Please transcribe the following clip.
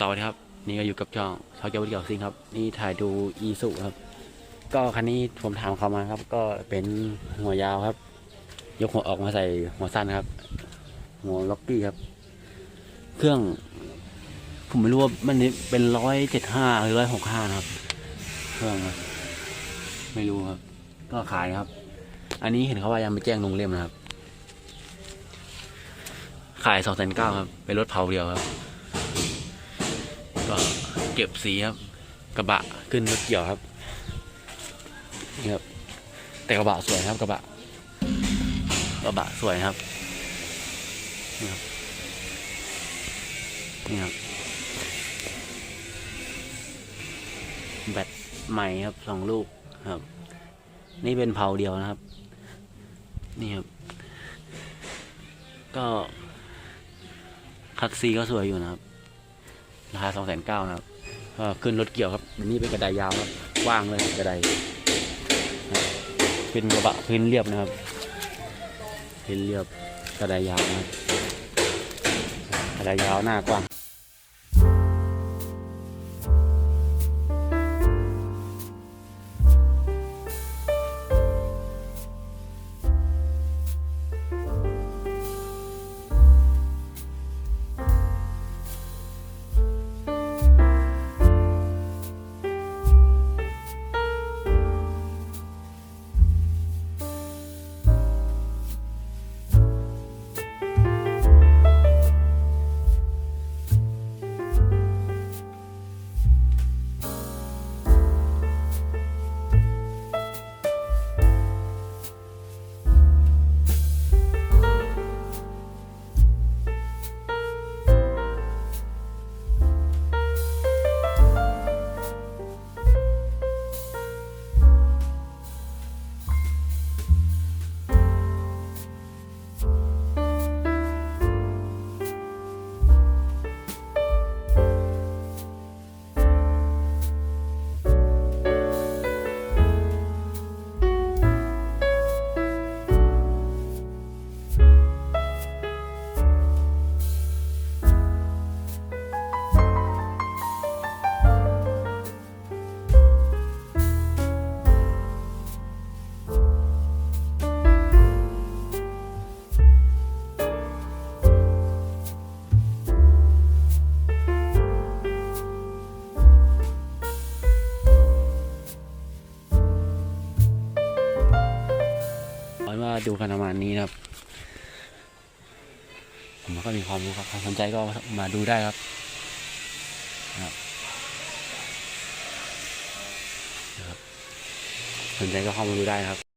สวัสดีครับ นี่ก็อยู่กับช่องชาวเกียวเกี่ยวซิงครับ นี่ถ่ายดูอีสุครับ ก็คันนี้ผมถามเขามาครับ ก็เป็นหัวยาวครับ ยกหัวออกมาใส่หัวสั้นครับ หัวล็อกกี้ครับ เครื่อง ผมไม่รู้ว่ามันนี่เป็นร้อยเจ็ดห้าหรือร้อยหกห้าครับ เครื่องครับ ไม่รู้ครับ ก็ขายครับ อันนี้เห็นเขาว่ายังไม่แจ้งลงเล่มนะครับ ขายสองแสนเก้าครับ เป็นรถเผาเดียวครับ เก็บสีครับ กระบะขึ้นรถเกี่ยวครับนี่ครับ แต่กระบะสวยครับกระบะ กระบะสวยครับนี่ครับนี่ครับแบตใหม่ครับสองลูกครับ นี่เป็นเผาเดียวนะครับ นี่ครับ ก็คัดซีก็สวยอยู่นะครับ ราคาสองแสนเก้านะครับ ขึ้นรถเกี่ยวครับอันนี่เป็นกระไดยาวครับกว้างเลยกระไดเป็นกระบะพื้นเรียบนะครับพื้นเรียบกระไดยาวนะครับกระไดยาวหน้ากว้าง ดูกันประมาณนี้นะครับ ผมก็มีความรู้ครับใครสนใจก็มาดูได้ครับนะครับสนใจก็เข้ามาดูได้ครับ